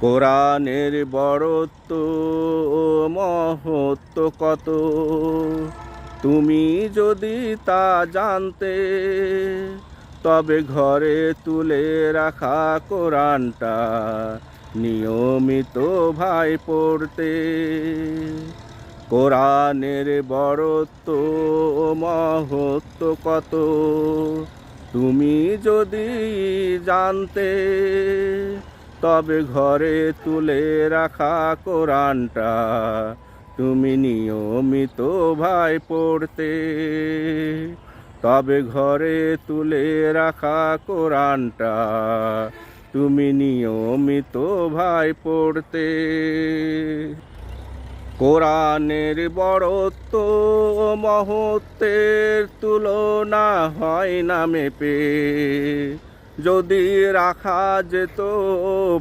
কোরআনের বড়ত্ব মহত্ব কত? তুমি যদি তা জানতে, তবে ঘরে তুলে রাখা কোরআনটা নিয়মিত ভাই পড়তে। কোরআনের বড়ত্ব মহত্ব কত? তুমি যদি জানতে তবে ঘরে তুলে রাখা কোরআনটা তুমি নিয়মিত ভাই পড়তে। তবে ঘরে তুলে রাখা কোরআনটা তুমি নিয়মিত ভাই পড়তে। কোরআনের বড়ত্ব মহত্বের তুলনা হয় না মেপে। যদি রাখা যেত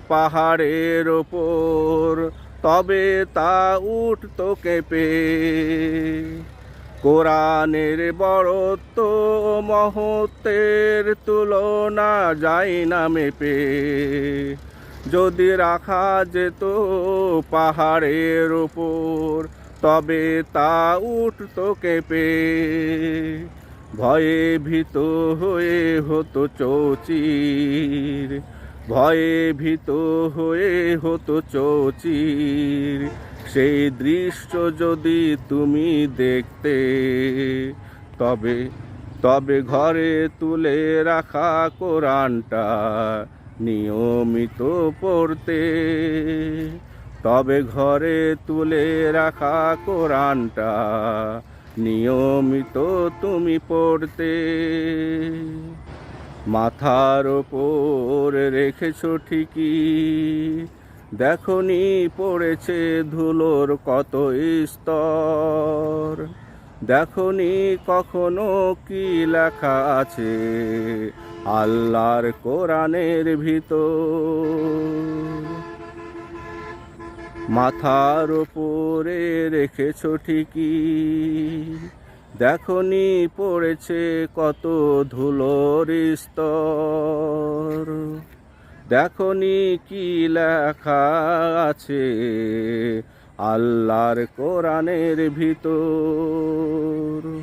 পাহাড়ের ওপর, তবে তা উঠত কেঁপে। কোরআনের বড়ত্ব মহত্বের তুলনা যায় না মেপে। যদি রাখা যেত পাহাড়ের ওপর, তবে তা উঠত কেঁপে। ভয়ে ভীত হয়ে হতো চৌচির। ভয়ে ভীত হয়ে হতো চৌচির। সেই দৃশ্য যদি তুমি দেখতে, তবে তবে ঘরে তুলে রাখা কোরআনটা নিয়মিত পড়তে। তবে ঘরে তুলে রাখা কোরআনটা নিয়মিত তুমি পড়তে। মাথার ওপর রেখেছো ঠিকই। দেখনি পড়েছে ধুলোর কত স্তর। দেখনি কখনো কি লেখা আছে আল্লাহর কোরআনের ভিতর। মাথার ওপরে রেখেছো ঠিকই। দেখনি পড়েছে কত ধুলোর স্তর। দেখনি কি লেখা আছে আল্লাহর কোরআনের ভিতর।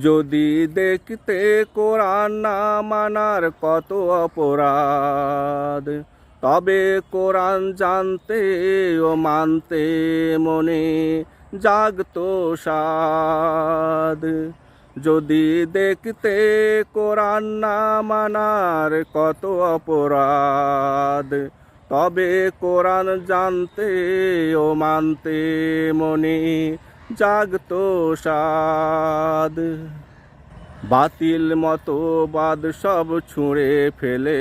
যদি দেখতে কোরআন না মানার কত অপরাধ। তবে কোরআন জানতে ও মানতে মনে জাগতো সাদ যদি দেখতে কোরআন না মানার কত অপরাধ, তবে কোরআন জানতে ও মানতে মনে জাগতো সাদ বাতিল মতো বাদ সব ছুঁড়ে ফেলে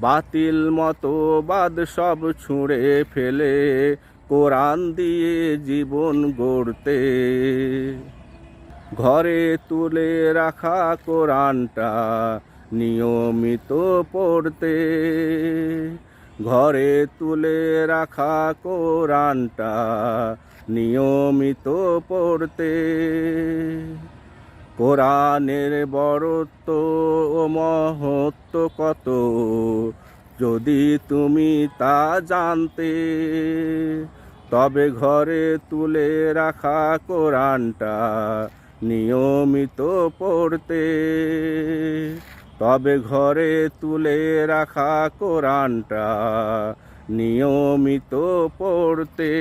বাতিল মতো বাদ সব ছুঁড়ে ফেলে, কোরআন দিয়ে জীবন গড়তে। ঘরে তুলে রাখা কোরআনটা নিয়মিত পড়তে। ঘরে তুলে রাখা কোরআনটা নিয়মিত পড়তে। কোরআনের বড়ত্ব ও মহত্ব কত? যদি তুমি তা জানতে, তবে ঘরে তুলে রাখা কোরআনটা নিয়মিত পড়তে। তবে ঘরে তুলে রাখা কোরআনটা নিয়মিত পড়তে।